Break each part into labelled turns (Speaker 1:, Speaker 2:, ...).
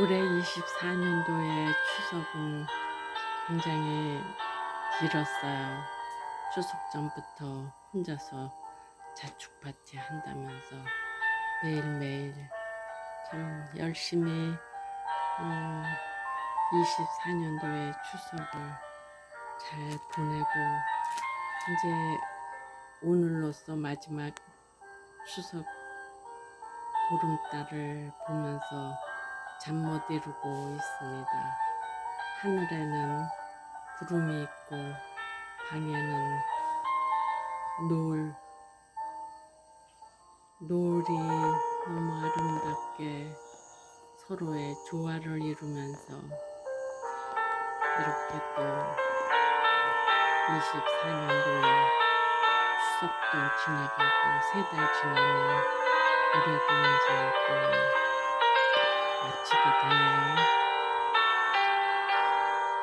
Speaker 1: 올해 24년도의 추석은 굉장히 길었어요. 추석 전부터 혼자서 자축 파티 한다면서 매일매일 참 열심히 어, 24년도의 추석을 잘 보내고 이제 오늘로써 마지막 추석 보름달을 보면서 잠 못 이루고 있습니다. 하늘에는 구름이 있고 방에는 노을 노을이 너무 아름답게 서로의 조화를 이루면서 이렇게 또 24년도에 추석도 지나가고 세 달 지나면 올해도 이제 또 되네요.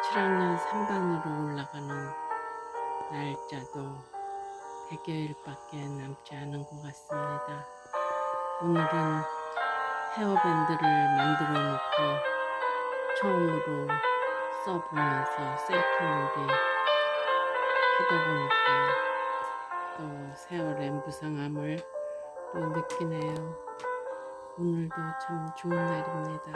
Speaker 1: 7학년 3반으로 올라가는 날짜도 100여일밖에 남지 않은 것 같습니다. 오늘은 헤어밴드를 만들어 놓고 처음으로 써보면서 셀프 놀이 하다 보니까 또 세월의 무상함을 또 느끼네요. 오늘도 참 좋은 날입니다.